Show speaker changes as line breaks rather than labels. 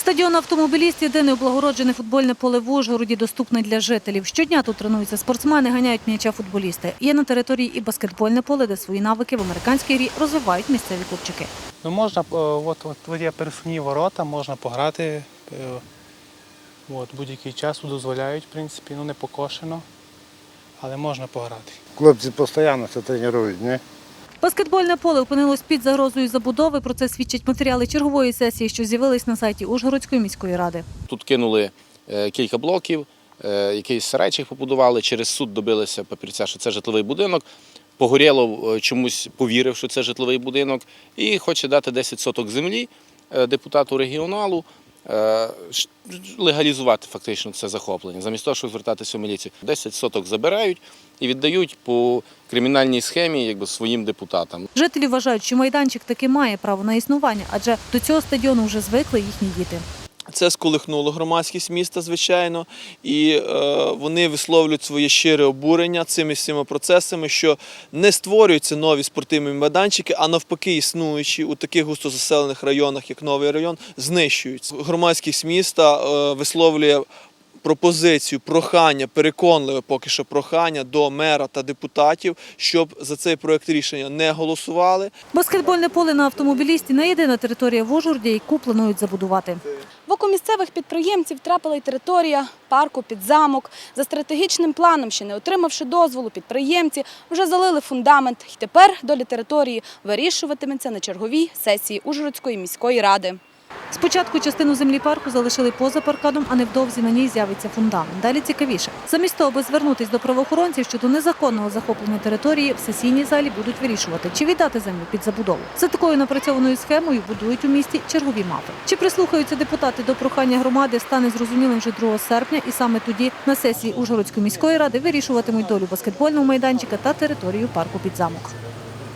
Стадіон автомобіліст єдине облагороджене футбольне поле в Ужгороді доступне для жителів. Щодня тут тренуються спортсмени, ганяють м'яча футболісти. Є на території і баскетбольне поле, де свої навики в американській грі розвивають місцеві хлопчики.
Ну можна, е, от, от, от є пересувні ворота, можна пограти. е, От, будь-який час дозволяють, в принципі, ну не покошено, але можна пограти.
Хлопці постійно це тренують, ні?
Баскетбольне поле опинилось під загрозою забудови. Про це свідчать матеріали чергової сесії, що з'явились на сайті Ужгородської міської ради.
Тут кинули е, кілька блоків, е, якийсь сарайчик побудували, через суд добилися папірця, що це житловий будинок. Погорєлов е, чомусь повірив, що це житловий будинок, і хоче дати 10 соток землі депутату регіоналу, легалізувати фактично це захоплення, замість того, щоб звертатися в міліцію. 10 соток забирають і віддають по кримінальній схемі якби, своїм депутатам.
Жителі вважають, що майданчик таки має право на існування, адже до цього стадіону вже звикли їхні діти.
Це сколихнуло громадськість міста, звичайно, і е, вони висловлюють своє щире обурення цими всіма процесами, що не створюються нові спортивні майданчики, а навпаки, існуючі у таких густозаселених районах, як новий район, знищуються. Громадськість міста е, висловлює пропозицію, прохання, переконливе поки що прохання до мера та депутатів, щоб за цей проект рішення не голосували,
Баскетбольне поле на автомобілісті не єдина територія в Ужгороді, яку планують забудувати.
Місцевих підприємців трапила й територія парку під замок. За стратегічним планом, ще не отримавши дозволу, підприємці вже залили фундамент. І тепер доля території вирішуватиметься на черговій сесії Ужгородської міської ради.
Спочатку частину землі парку залишили поза парканом, а невдовзі на ній з'явиться фундамент. Далі цікавіше. Замість того, аби звернутися до правоохоронців щодо незаконного захоплення території, в сесійній залі будуть вирішувати, чи віддати землю під забудову. За такою напрацьованою схемою будують у місті чергові мапи. Чи прислухаються депутати до прохання громади, стане зрозумілим вже 2 серпня, і саме тоді на сесії Ужгородської міської ради вирішуватимуть долю баскетбольного майданчика та територію парку під замок.